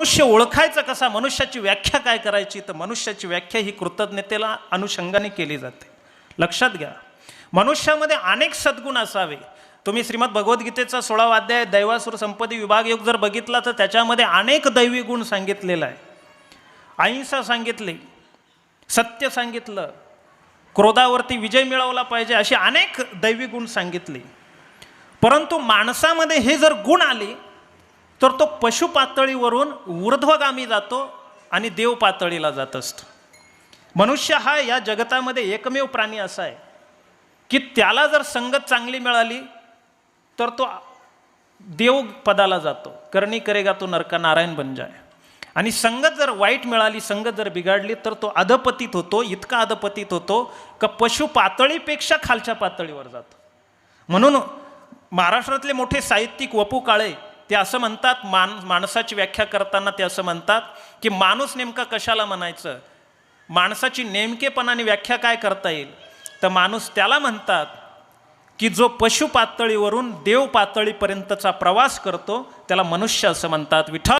मनुष्य ओळखायचा कसा? मनुष्याची व्याख्या काय करायची? तर मनुष्याची व्याख्या ही कृतज्ञतेला अनुषंगाने केली जाते. लक्षात घ्या. मनुष्यामध्ये अनेक सद्गुण असावे. तुम्ही श्रीमद भगवद्गीतेचा सोळावा अध्याय दैवासुर संपत्ती विभाग योग जर बघितला तर त्याच्यामध्ये अनेक दैवी गुण सांगितलेला आहे. अहिंसा सांगितली सत्य सांगितलं क्रोधावरती विजय मिळवला पाहिजे अशी अनेक दैवी गुण सांगितले. परंतु माणसामध्ये हे जर गुण आले तर तो पशु पातळीवरून ऊर्ध्वगामी जातो आणि देव पातळीला जात असतो. मनुष्य हा या जगतामध्ये एकमेव प्राणी असा आहे की त्याला जर संगत चांगली मिळाली तर तो देव पदाला जातो. करणी करेगा तो नरका नारायण बन जाय. आणि संगत जर वाईट मिळाली संगत जर बिघाडली तर तो अधपतीत होतो इतका अधपतीत होतो का पशु पातळीपेक्षा खालच्या पातळीवर जातो. म्हणून महाराष्ट्रातले मोठे साहित्यिक वपू काळे ते असं म्हणतात मान माणसाची व्याख्या करताना ते असं म्हणतात की माणूस नेमका कशाला म्हणायचं? माणसाची नेमकेपणाने व्याख्या काय करता येईल? तर माणूस त्याला म्हणतात की जो पशु पातळीवरून देव पातळीपर्यंतचा प्रवास करतो त्याला मनुष्य असं म्हणतात विठ्ठल.